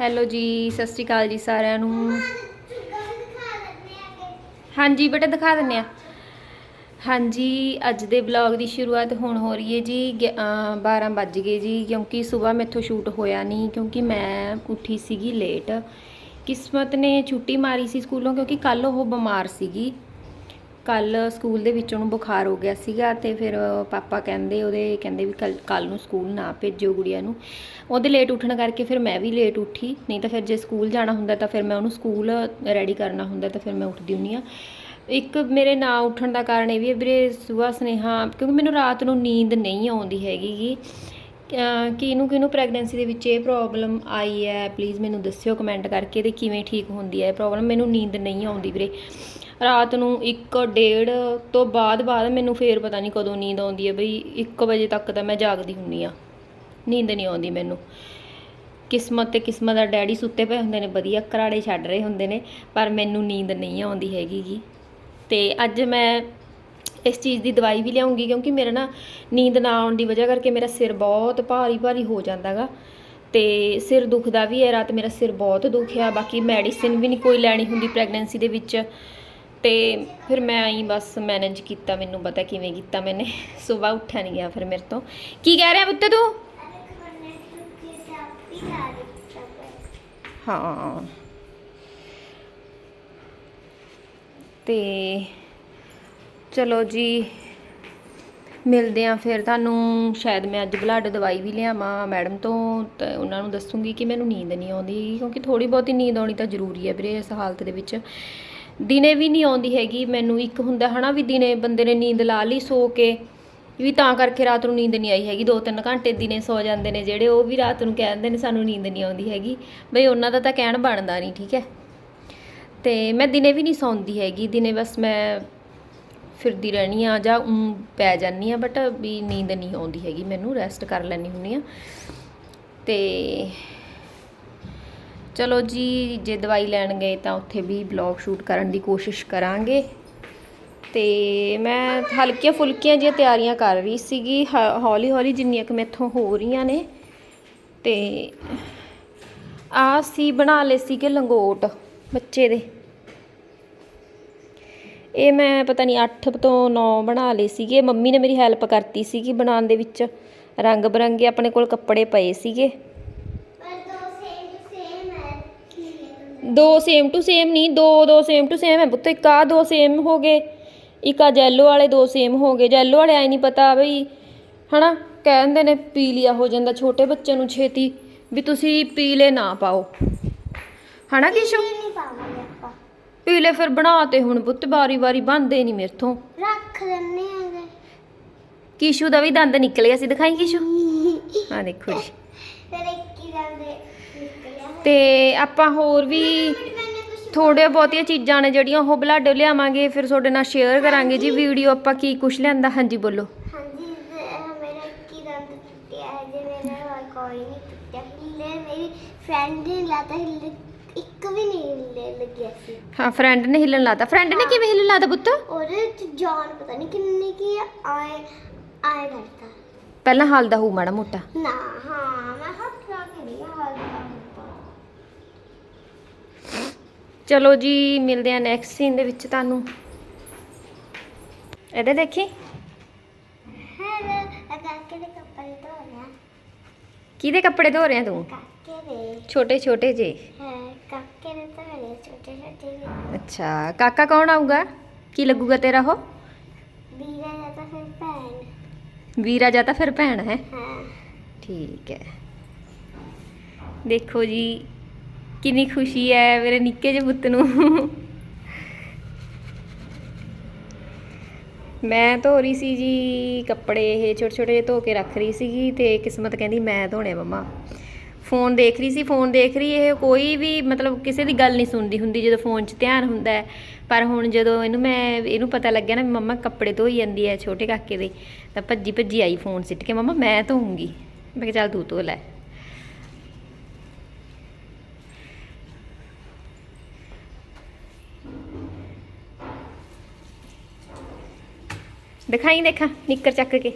Hello ਜੀ ਸਤਿ ਸ਼੍ਰੀ ਅਕਾਲ ਜੀ ਸਾਰਿਆਂ ਨੂੰ। ਹਾਂਜੀ ਬੇਟਾ ਦਿਖਾ ਦਿੰਨੇ ਆ। ਹਾਂਜੀ ਅੱਜ ਦੇ ਵਲੌਗ ਦੀ ਸ਼ੁਰੂਆਤ ਹੁਣ ਹੋ ਰਹੀ ਹੈ ਜੀ ਗਿ- ਅਹ 12 ਵੱਜ ਗਏ ਜੀ ਕਿਉਂਕਿ ਸਵੇਰ ਮੈਥੋਂ ਸ਼ੂਟ ਹੋਇਆ ਨਹੀਂ ਕਿਉਂਕਿ ਮੈਂ ਉੱਠੀ ਸੀਗੀ ਲੇਟ ਕਿਸਮਤ ਨੇ ਛੁੱਟੀ ਮਾਰੀ ਸੀ ਸਕੂਲੋਂ ਕਿਉਂਕਿ ਕੱਲ ਉਹ ਬਿਮਾਰ ਸੀਗੀ। ਕੱਲ ਸਕੂਲ ਦੇ ਵਿੱਚ ਉਹਨੂੰ ਬੁਖਾਰ ਹੋ ਗਿਆ ਸੀਗਾ ਤੇ ਫਿਰ ਪਾਪਾ ਕਹਿੰਦੇ, ਉਹਦੇ ਕਹਿੰਦੇ ਵੀ ਕੱਲ ਕੱਲ ਨੂੰ ਸਕੂਲ ਨਾ ਭੇਜਿਓ ਗੁੜੀਆ ਨੂੰ। ਉਹਦੇ ਲੇਟ ਉੱਠਣ ਕਰਕੇ ਫਿਰ ਮੈਂ ਵੀ ਲੇਟ ਉੱਠੀ। ਨਹੀਂ ਤਾਂ ਫਿਰ ਜੇ ਸਕੂਲ ਜਾਣਾ ਹੁੰਦਾ ਤਾਂ ਫਿਰ ਮੈਂ ਉਹਨੂੰ ਸਕੂਲ ਰੈਡੀ ਕਰਨਾ ਹੁੰਦਾ ਤਾਂ ਫਿਰ ਮੈਂ ਉੱਠਦੀ ਹੁੰਨੀ ਆ ਇੱਕ ਮੇਰੇ ਨਾ ਉੱਠਣ ਦਾ ਕਾਰਨ ਇਹ ਵੀ ਹੈ ਵੀਰੇ ਸਵੇਰ ਸੁਨੇਹਾ, ਕਿਉਂਕਿ ਮੈਨੂੰ ਰਾਤ ਨੂੰ ਨੀਂਦ ਨਹੀਂ ਆਉਂਦੀ ਹੈਗੀ ਗੀ। ਅਹ ਕਿਹਨੂੰ ਕਿਹਨੂੰ ਪ੍ਰੈਗਨੈਂਸੀ ਦੇ ਵਿੱਚ ਇਹ ਪ੍ਰੋਬਲਮ ਆਈ ਹੈ? ਪਲੀਜ਼ ਮੈਨੂੰ ਦੱਸਿਓ ਕਮੈਂਟ ਕਰਕੇ ਤੇ ਕਿਵੇਂ ਠੀਕ ਹੁੰਦੀ ਹੈ ਇਹ ਪ੍ਰੋਬਲਮ ਮੈਨੂੰ ਨੀਂਦ ਨਹੀਂ ਆਉਂਦੀ ਵੀਰੇ। ਰਾਤ ਨੂੰ 1 ਡੇਢ ਤੋਂ ਬਾਅਦ ਬਾਅਦ ਮੈਨੂੰ ਫੇਰ ਪਤਾ ਨਹੀਂ ਕਦੋਂ ਨੀਂਦ ਆਉਂਦੀ ਹੈ ਬਈ 1 ਵਜੇ ਤੱਕ ਤਾਂ ਮੈਂ ਜਾਗਦੀ ਹੁੰਨੀ ਆ ਨੀਂਦ ਨਹੀਂ ਆਉਂਦੀ ਮੈਨੂੰ। ਕਿਸਮਤ ਤੇ ਕਿਸਮਤ ਦਾ ਡੈਡੀ ਸੁੱਤੇ ਪਏ ਹੁੰਦੇ ਨੇ, ਵਧੀਆ ਘਰਾੜੇ ਛੱਡ ਰਹੇ ਹੁੰਦੇ ਨੇ, ਪਰ ਮੈਨੂੰ ਨੀਂਦ ਨਹੀਂ ਆਉਂਦੀ ਹੈਗੀ ਗੀ। ਤੇ ਅੱਜ ਮੈਂ ਇਸ ਚੀਜ਼ ਦੀ ਦਵਾਈ ਵੀ ਲਿਆਉਂਗੀ ਕਿਉਂਕਿ ਮੇਰਾ ਨਾ ਨੀਂਦ ਨਾ ਆਉਣ ਦੀ ਵਜ੍ਹਾ ਕਰਕੇ ਮੇਰਾ ਸਿਰ ਬਹੁਤ ਭਾਰੀ ਭਾਰੀ ਹੋ ਜਾਂਦਾਗਾ ਤੇ ਸਿਰ ਦੁਖਦਾ ਵੀ ਹੈ, ਰਾਤ ਮੇਰਾ ਸਿਰ ਬਹੁਤ ਦੁਖਿਆ, ਬਾਕੀ ਮੈਡੀਸਿਨ ਵੀ ਨਹੀਂ ਕੋਈ ਲੈਣੀ ਹੁੰਦੀ ਪ੍ਰੈਗਨੈਂਸੀ ਦੇ ਵਿੱਚ। ਤੇ ਫਿਰ ਮੈਂ ਆਈ ਬਸ ਮੈਨੇਜ ਕੀਤਾ, ਮੈਨੂੰ ਪਤਾ ਕਿਵੇਂ ਕੀਤਾ ਮੈਨੇ। ਸਵੇਰ ਉੱਠਿਆ ਨਹੀਂ ਗਿਆ ਫਿਰ ਮੇਰੇ ਤੋਂ। ਕੀ ਕਹਿ ਰਿਹਾ ਪੁੱਤ ਤੂੰ? ਹਾਂ। ਤੇ ਚਲੋ ਜੀ, ਮਿਲਦੇ ਆ ਫਿਰ ਤੁਹਾਨੂੰ। ਸ਼ਾਇਦ ਮੈਂ ਅੱਜ ਬਲੱਡ ਦਵਾਈ ਵੀ ਲਿਆਵਾਂ ਮੈਡਮ ਤੋਂ, ਤੇ ਉਹਨਾਂ ਨੂੰ ਦੱਸੂਗੀ ਕਿ ਮੈਨੂੰ ਨੀਂਦ ਨਹੀਂ ਆਉਂਦੀ, ਕਿਉਂਕਿ ਥੋੜੀ ਬਹੁਤੀ ਨੀਂਦ ਆਉਣੀ ਤਾਂ ਜ਼ਰੂਰੀ ਹੈ ਵੀਰੇ ਇਸ ਹਾਲਤ ਦੇ ਵਿੱਚ। ਦਿਨੇ ਵੀ ਨਹੀਂ ਆਉਂਦੀ ਹੈਗੀ, ਮੈਨੂੰ ਇੱਕ ਹੁੰਦਾ ਹਨਾ ਵੀ ਦਿਨੇ ਬੰਦੇ ਨੇ ਨੀਂਦ ਲਾ ਲਈ ਸੋ ਕੇ, ਵੀ ਤਾਂ ਕਰਕੇ ਰਾਤ ਨੂੰ ਨੀਂਦ ਨਹੀਂ ਆਈ ਹੈਗੀ 2-3 ਘੰਟੇ ਦਿਨੇ ਸੌ ਜਾਂਦੇ ਨੇ ਜਿਹੜੇ, ਉਹ ਵੀ ਰਾਤ ਨੂੰ ਕਹਿੰਦੇ ਨੇ ਸਾਨੂੰ ਨੀਂਦ ਨਹੀਂ ਆਉਂਦੀ ਹੈਗੀ। ਬਈ ਉਹਨਾਂ ਦਾ ਤਾਂ ਕਹਿਣ ਬਣਦਾ ਨਹੀਂ, ਠੀਕ ਹੈ? ਤੇ ਮੈਂ ਦਿਨੇ ਵੀ ਨਹੀਂ ਸੌਂਦੀ ਹੈਗੀ, ਦਿਨੇ ਬਸ ਮੈਂ ਫਿਰਦੀ ਰਹਿਣੀ ਆ ਜਾਂ ਊਂ ਪੈ ਜਾਂਦੀ ਆ ਬਟ ਵੀ ਨੀਂਦ ਨਹੀਂ ਆਉਂਦੀ ਹੈਗੀ, ਮੈਨੂੰ ਰੈਸਟ ਕਰ ਲੈਣੀ ਹੁੰਨੀ ਆ। ਤੇ ਚਲੋ ਜੀ, ਜੇ ਦਵਾਈ ਲੈਣ ਗਏ ਤਾਂ ਉੱਥੇ ਵੀ ਬਲੌਗ ਸ਼ੂਟ ਕਰਨ ਦੀ ਕੋਸ਼ਿਸ਼ ਕਰਾਂਗੇ। ਤੇ ਮੈਂ ਹਲਕੀਆਂ ਫੁਲਕੀਆਂ ਜਿਹੀਆਂ ਤਿਆਰੀਆਂ ਕਰ ਰਹੀ ਸੀਗੀ ਹੌਲੀ ਹੌਲੀ ਜਿੰਨੀਆਂ ਕਿ ਮੈਥੋਂ ਹੋ ਰਹੀਆਂ ਨੇ। ਤੇ ਆ ਸੀ ਬਣਾ ਲਏ ਸੀਗੇ ਲੰਗੋਟ ਬੱਚੇ ਦੇ। ਇਹ ਮੈਂ ਪਤਾ ਨਹੀਂ 8 ਤੋਂ 9 ਬਣਾ ਲਏ ਸੀਗੇ। ਮੰਮੀ ਨੇ ਮੇਰੀ ਹੈਲਪ ਕਰਤੀ ਸੀਗੀ ਬਣਾਉਣ ਦੇ ਵਿੱਚ। ਰੰਗ ਬਰੰਗੇ ਆਪਣੇ ਕੋਲ ਕੱਪੜੇ ਪਏ ਸੀਗੇ। ਦੋ ਸੇਮ ਟੂ ਸੇਮ ਨਹੀਂ ਦੋ ਦੋ ਸੇਮ ਟੂ ਸੇਮ ਹੈ ਪੁੱਤ ਇੱਕ ਆ ਦੋ ਸੇਮ ਹੋ ਗਏ ਇੱਕ ਆ ਜੈਲੋ ਵਾਲੇ ਦੋ ਸੇਮ ਹੋ ਗਏ ਜੈਲੋ ਵਾਲੇ ਆਈ ਨਹੀਂ ਪਤਾ ਬਈ ਹਨਾ ਕਹਿੰਦੇ ਨੇ ਪੀਲੀਆ ਹੋ ਜਾਂਦਾ ਛੋਟੇ ਬੱਚੇ ਨੂੰ ਛੇਤੀ ਵੀ ਤੁਸੀਂ ਪੀਲੇ ਨਾ ਪਾਓ। ਹਨਾ ਕਿਸ਼ੂ? ਨਹੀਂ ਪਾਵਾਂਗੇ ਆਪਾਂ। ਪੀਲੇ ਫਿਰ ਬਣਾ ਤੇ ਹੁਣ ਪੁੱਤ ਬਾਰੀ ਬਾਰੀ ਬੰਦੇ ਨਹੀਂ ਮੇਰੇ ਤੋਂ ਰੱਖ ਦਿੰਨੇ ਆਗੇ। ਕਿਸ਼ੂ ਦਾ ਵੀ ਦੰਦ ਨਿਕਲ ਗਿਆ ਸੀ ਦਿਖਾਈ ਕਿਸ਼ੂ? ਆ ਦੇਖੋ ਜੀ। ਫਿਰ ਇੱਕ ਹੀ ਜਾਂਦੇ ਨਿਕਲਿਆ ਤੇ ਆਪਾਂ ਹੋਰ ਵੀ ਥੋੜੇ ਬਹੁਤੀਆਂ ਚੀਜ਼ਾਂ ਨੇ ਜਿਹੜੀਆਂ ਉਹ ਬਲਾਡੋ ਲਿਆਵਾਂਗੇ ਫਿਰ ਤੁਹਾਡੇ ਨਾਲ ਸ਼ੇਅਰ ਕਰਾਂਗੇ ਜੀ ਵੀਡੀਓ ਆਪਾਂ ਕੀ ਕੁਛ ਲੈਂਦਾ ਹਾਂਜੀ ਬੋਲੋ। ਹਾਂਜੀ ਮੇਰਾ ਕੀ ਦੰਦ ਟੁੱਟਿਆ ਹੈ ਜੇ ਮੇਰਾ ਕੋਈ ਨਹੀਂ ਟੁੱਟਿਆ। ਹਿੱਲੇ ਮੇਰੀ ਫਰੈਂਡ ਨੇ ਲਾਤਾ ਹਿੱਲੇ ਇੱਕ ਵੀ ਨਹੀਂ ਹਿੱਲੇ ਲੱਗਿਆ ਸੀ। ਹਾਂ ਫਰੈਂਡ ਨੇ ਹਿੱਲਣ ਲਾਤਾ। ਫਰੈਂਡ ਨੇ ਕਿਵੇਂ ਹਿੱਲਣ ਲਾਤਾ ਪੁੱਤ? ਉਹਦੇ ਚ ਜਾਨ ਪਤਾ ਨਹੀਂ ਕਿੰਨੀ ਕੀ ਆਏ ਆਏ ਕਰਤਾ ਪਹਿਲਾਂ ਹਲਦਾ ਹੋਊ ਮਾੜਾ ਮੋਟਾ। ਨਾ ਹਾਂ ਮੈਂ ਹੱਥ ਲਾ ਕੇ ਨਹੀਂ ਚਲੋ ਜੀ ਮਿਲਦੇ ਆ ਨੈਕਸਟ ਸੀਨ ਦੇ ਵਿੱਚ ਤੁਹਾਨੂੰ। ਇਹਦੇ ਦੇਖੀ? ਕਿਹਦੇ ਕੱਪੜੇ ਧੋ ਰਿਹਾ ਤੂੰ? ਕਾਕੇ ਦੇ। ਛੋਟੇ ਛੋਟੇ ਜੇ। ਹੈ ਕਾਕੇ ਦੇ ਧੋ ਰਹੇ ਛੋਟੇ ਛੋਟੇ ਜਿਹੇ। ਅੱਛਾ ਕਾਕਾ ਕੌਣ ਆਊਗਾ? ਕੀ ਲੱਗੂਗਾ ਤੇਰਾ ਉਹ? ਵੀਰਾ ਜਾਂ ਤਾਂ ਫਿਰ ਭੈਣ। ਵੀਰਾ ਜਾਂ ਤਾਂ ਫਿਰ ਭੈਣ ਹੈ। ਹਾਂ। ਠੀਕ ਹੈ। ਦੇਖੋ ਜੀ ਕਿੰਨੀ ਖੁਸ਼ੀ ਹੈ ਮੇਰੇ ਨਿੱਕੇ ਜਿਹੇ ਪੁੱਤ ਨੂੰ। ਮੈਂ ਧੋ ਰਹੀ ਸੀ ਜੀ ਕੱਪੜੇ, ਇਹ ਛੋਟੇ ਛੋਟੇ ਜਿਹੇ ਧੋ ਕੇ ਰੱਖ ਰਹੀ ਸੀਗੀ ਤੇ ਕਿਸਮਤ ਕਹਿੰਦੀ ਮੈਂ ਧੋਣੇ ਮੰਮਾ। ਫੋਨ ਦੇਖ ਰਹੀ ਸੀ, ਫੋਨ ਦੇਖ ਰਹੀ, ਇਹ ਕੋਈ ਵੀ ਮਤਲਬ ਕਿਸੇ ਦੀ ਗੱਲ ਨਹੀਂ ਸੁਣਦੀ ਹੁੰਦੀ ਜਦੋਂ ਫੋਨ 'ਚ ਧਿਆਨ ਹੁੰਦਾ ਹੈ। ਪਰ ਹੁਣ ਜਦੋਂ ਇਹਨੂੰ ਮੈਂ, ਇਹਨੂੰ ਪਤਾ ਲੱਗਿਆ ਨਾ ਵੀ ਮੰਮਾ ਕੱਪੜੇ ਧੋਈ ਜਾਂਦੀ ਹੈ ਛੋਟੇ ਕਾਕੇ ਦੇ, ਤਾਂ ਭੱਜੀ ਭੱਜੀ ਆਈ ਫੋਨ ਸਿੱਟ ਕੇ, ਮੰਮਾ ਮੈਂ ਧੋਊਂਗੀ। ਮੈਂ ਕਿਹਾ ਚੱਲ ਤੂੰ ਧੋ ਲੈ। ਦਿਖਾਈ ਦੇਖਾਂ, ਨਿੱਕਰ ਚੱਕ ਕੇ।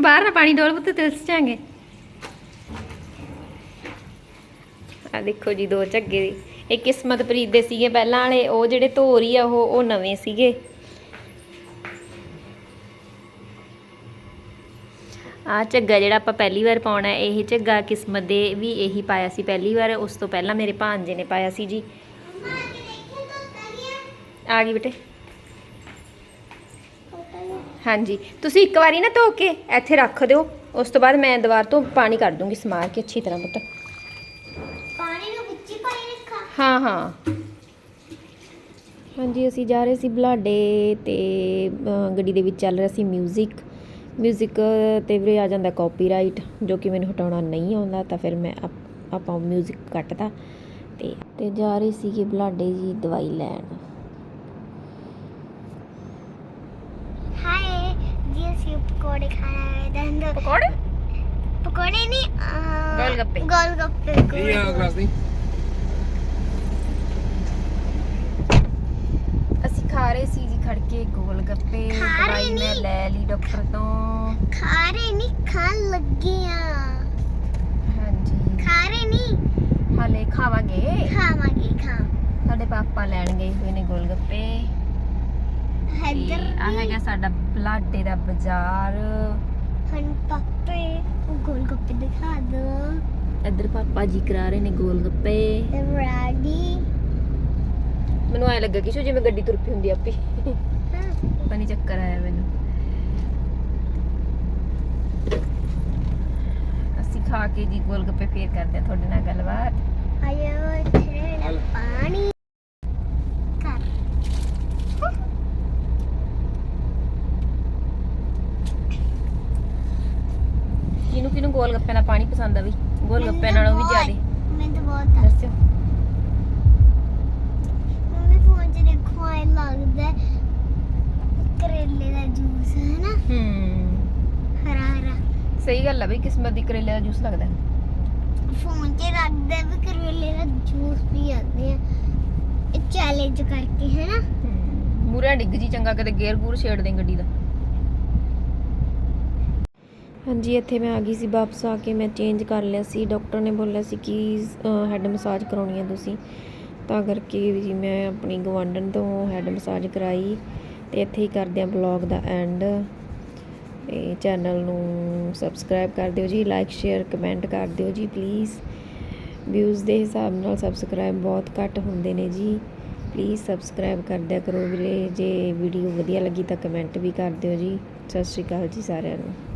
ਬਾਹਰ ਨਾ ਪਾਣੀ ਡੋਲ ਪੁੱਤ, ਤਿਲਸ ਜਾਾਂਗੇ। ਆ ਦੇਖੋ ਜੀ, ਦੋ ਝੱਗੇ ਇਹ ਕਿਸਮਤ ਪ੍ਰੀਤ ਦੇ ਸੀਗੇ ਪਹਿਲਾਂ ਵਾਲੇ, ਉਹ ਜਿਹੜੇ ਧੋਰੀ ਆ, ਉਹ ਉਹ ਨਵੇਂ ਸੀਗੇ। ਆ ਝੱਗਾ ਜਿਹੜਾ ਆਪਾਂ ਪਹਿਲੀ ਵਾਰ ਪਾਉਣਾ ਇਹ ਝੱਗਾ ਕਿਸਮਤ ਦੇ ਵੀ ਇਹੀ ਪਾਇਆ ਸੀ ਪਹਿਲੀ ਵਾਰ ਉਸ ਤੋਂ ਪਹਿਲਾਂ ਮੇਰੇ ਭਾਂਜੇ ਨੇ ਪਾਇਆ ਸੀ ਜੀ। ਆ ਗਈ ਬੇਟੇ। ਹਾਂਜੀ ਤੁਸੀਂ ਇੱਕ ਵਾਰੀ ਨਾ ਧੋ ਕੇ ਇੱਥੇ ਰੱਖ ਦਿਓ ਉਸ ਤੋਂ ਬਾਅਦ ਮੈਂ ਦੁਬਾਰਾ ਤੋਂ ਪਾਣੀ ਕੱਢ ਦੂੰਗੀ ਸਮਾਰ ਕੇ ਅੱਛੀ ਤਰ੍ਹਾਂ ਪੁੱਤ। ਪਾਣੀ ਨੂੰ ਵਿੱਚ ਪਾਈ ਰੱਖਾ? ਹਾਂ ਹਾਂ। ਹਾਂਜੀ ਅਸੀਂ ਜਾ ਰਹੇ ਸੀ ਬਲਾਡੇ ਤੇ ਗੱਡੀ ਦੇ ਵਿੱਚ ਚੱਲ ਰਿਹਾ ਸੀ 뮤직 ਮਿਊਜ਼ਿਕ 'ਤੇ ਵੀਰੇ ਆ ਜਾਂਦਾ ਕਾਪੀਰਾਈਟ ਜੋ ਕਿ ਮੈਨੂੰ ਹਟਾਉਣਾ ਨਹੀਂ ਆਉਂਦਾ ਤਾਂ ਫਿਰ ਮੈਂ ਆਪਾਂ ਮਿਊਜ਼ਿਕ ਕੱਟਦਾ ਤੇ ਤੇ ਜਾ ਰਹੀ ਸੀ ਕਿ ਬਲਾਡੇ ਜੀ ਦਵਾਈ ਲੈਣ। ਹਾਏ ਜੀ ਅਸੀਂ ਪਕੌੜੇ ਖਾਣਾ ਹੈ। ਦੰਦ ਪਕੌੜੇ? ਪਕੌੜੇ ਨਹੀਂ ਗੋਲ ਗੱਪੇ ਗੋਲ ਗੱਪੇ ਇਹ ਆ ਕਲਾਸ ਨਹੀਂ ਖਾ ਰਹੇ ਸੀ ਜੀ ਖੜਕੇ ਗੋਲ ਗੱਪੇ ਖਾ ਰਹੇ ਦਵਾਈ ਮੈਂ ਨਹੀਂ। ਲੈ ਲਈ ਡਾਕਟਰ ਤੋਂ। ਖਾ ਰਹੇ ਨਹੀਂ ਖਾਣ ਲੱਗੇ ਆ। ਹਾਂਜੀ। ਖਾ ਰਹੇ ਨਹੀਂ। ਹਾਲੇ ਖਾਵਾਂਗੇ। ਖਾਵਾਂਗੇ ਖਾ। ਸਾਡੇ ਪਾਪਾ ਲੈਣ ਗਏ ਹੋਏ ਨੇ ਗੋਲ ਗੱਪੇ ਹੈਦਰ ਆ ਹੈਗਾ ਸਾਡਾ ਬਲਾਡੇ ਦਾ ਬਾਜ਼ਾਰ। ਹਨ ਪਾਪੇ ਉਹ ਗੋਲ ਗੱਪੇ ਦਿਖਾ ਦੋ। ਇੱਧਰ ਪਾਪਾ ਜੀ ਕਰਾ ਰਹੇ ਨੇ ਗੋਲ ਗੱਪੇ ਤੇ ਬਰਾਡੀ ਮੈਨੂੰ ਐ ਲੱਗਾ ਕਿ ਸ਼ੋ ਜਿਵੇਂ ਗੱਡੀ ਤੁਰ ਪਈ ਹੁੰਦੀ ਆ ਆਪੇ। ਪਤਾ ਨਹੀਂ ਚੱਕਰ ਆਇਆ ਮੈਨੂੰ। ਅਸੀਂ ਖਾ ਕੇ ਜੀ ਗੋਲ ਗੱਪੇ ਫੇਰ ਕਰਦੇ ਆ ਤੁਹਾਡੇ ਨਾਲ ਗੱਲਬਾਤ। ਆਇਓ ਥੇੜਾ ਪਾਣੀ। ਕਰ ਕਿਹਨੂੰ ਕਿਹਨੂੰ ਗੋਲ ਗੱਪੇ ਦਾ ਪਾਣੀ ਪਸੰਦ ਆ ਵੀ? ਗੋਲ ਗੱਪੇ ਨਾਲੋਂ ਵੀ ਜ਼ਿਆਦੇ। ਮੈਨੂੰ ਤਾਂ ਬਹੁਤ ਦੱਸਿਓ। ਮੰਮੀ ਫੋਨ 'ਚ ਦੇਖੋ ਆਏ ਲੱਗਦਾ ਹੈ ਕਰੇਲੇ ਦਾ ਜੂਸ ਹੈ ਨਾ ਹੂੰ। ਹਰਾ ਹਰਾ। ਸਹੀ ਗੱਲ ਆ ਬਈ ਕਿਸਮਤ ਦੀ ਕਰੇਲੇ ਦਾ ਜੂਸ ਲੱਗਦਾ। ਫੋਨ 'ਚ ਰੱਖਦਾ ਵੀ ਕਰੇਲੇ ਦਾ ਜੂਸ ਪੀ ਜਾਂਦੇ ਆ। ਇਹ ਚੈਲੰਜ ਕਰਕੇ ਹੈ। ਨਾ ਮੂਰੇ ਡਿੱਗ ਜੀ ਚੰਗਾ ਕਦੇ ਗੇਅਰ ਗੂਰ ਛੇੜ ਦੇ ਗੱਡੀ ਦਾ। ਹਾਂਜੀ ਇੱਥੇ ਮੈਂ ਆ ਗਈ ਸੀ ਵਾਪਸ ਆ ਕੇ ਮੈਂ ਚੇਂਜ ਕਰ ਲਿਆ ਸੀ। ਡਾਕਟਰ ਨੇ ਬੋਲਿਆ ਸੀ ਕਿ ਹੈਡ ਮਸਾਜ ਕਰਾਉਣੀ ਹੈ ਤੁਸੀਂ। ਤਾਂ ਕਰਕੇ ਜੀ ਮੈਂ ਆਪਣੀ ਗਵਾਂਢਣ ਤੋਂ ਹੈਡ ਮਸਾਜ ਕਰਾਈ ਤੇ ਇੱਥੇ ਹੀ ਕਰਦੇ ਆ ਬਲੌਗ ਦਾ ਐਂਡ ਤੇ ਚੈਨਲ ਨੂੰ ਸਬਸਕ੍ਰਾਈਬ ਕਰ ਦਿਓ ਜੀ ਲਾਈਕ ਸ਼ੇਅਰ ਕਮੈਂਟ ਕਰ ਦਿਓ ਜੀ ਪਲੀਜ਼ ਵਿਊਜ਼ ਦੇ ਹਿਸਾਬ ਨਾਲ ਸਬਸਕ੍ਰਾਈਬ ਬਹੁਤ ਘੱਟ ਹੁੰਦੇ ਨੇ ਜੀ। ਪਲੀਜ਼ ਸਬਸਕ੍ਰਾਈਬ ਕਰ ਦਿਆ ਕਰੋ ਵੀਰੇ, ਜੇ ਵੀਡੀਓ ਵਧੀਆ ਲੱਗੀ ਤਾਂ ਕਮੈਂਟ ਵੀ ਕਰ ਦਿਓ ਜੀ। ਸਤਿ ਸ਼੍ਰੀ ਅਕਾਲ ਜੀ ਸਾਰਿਆਂ ਨੂੰ।